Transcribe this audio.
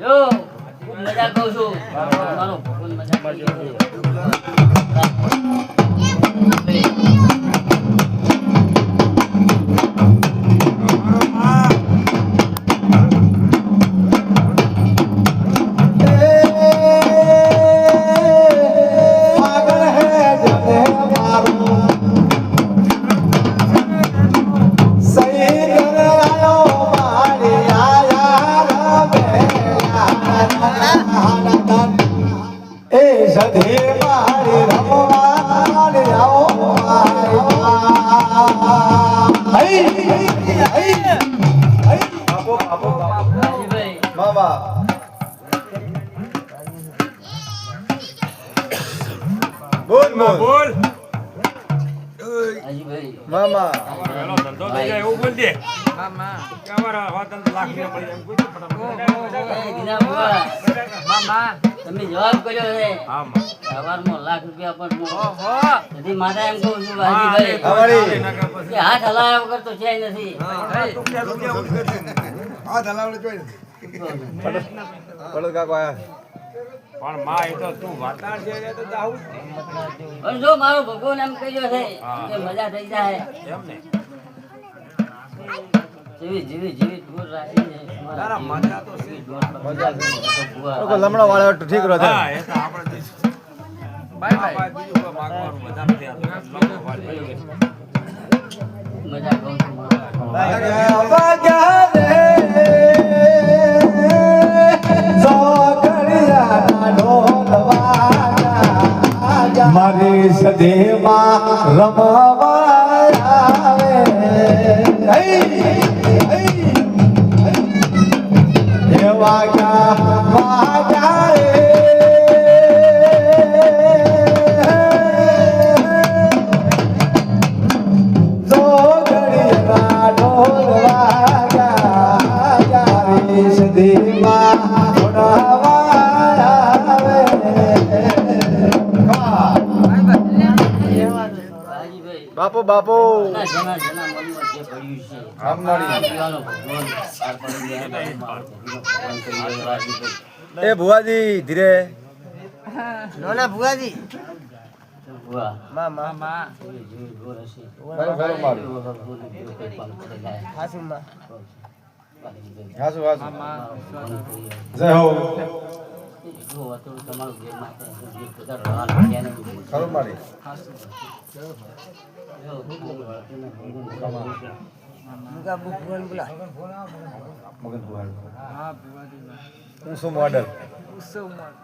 જો ખૂબ મજા કહું છું મારો ભગવાન મજા એ સધી મારી રમવાને આવો મારી. હઈ હઈ હઈ બાપો બાપો રાજીભાઈ મામા બોલ. બોલ બોલ મામા. ધંધો થઈ જાય એવું બોલ દે. જવાબ કર્યો છે લાખ રૂપિયા પણ મોકલો. તેથી એમ કહું હાથ હલાવ્યા વગર તો નથી પણ માં એ તો તું વાતાર છે એટલે તો જાવું પણ જો મારો ભગવાન એમ કહ્યો છે. કે મજા થઈ જાય એમ ને જેવી જેવી જેવી દૂર રાખીને તારા મજા તો છે. મજા ભુવા લોકો લમણો વાળો ઠીક રહે મારી. સદેવા એ હઈ. એ દે, બાપો. એ ભુવાજી ધીરે. લોના ભુવાજી. જય હો. જો તમારું જે માથે જે બધા રવાના થયા ને ખરું મારી. મગન ભુવાડ હું શું મોડલ ઉત્સવમાં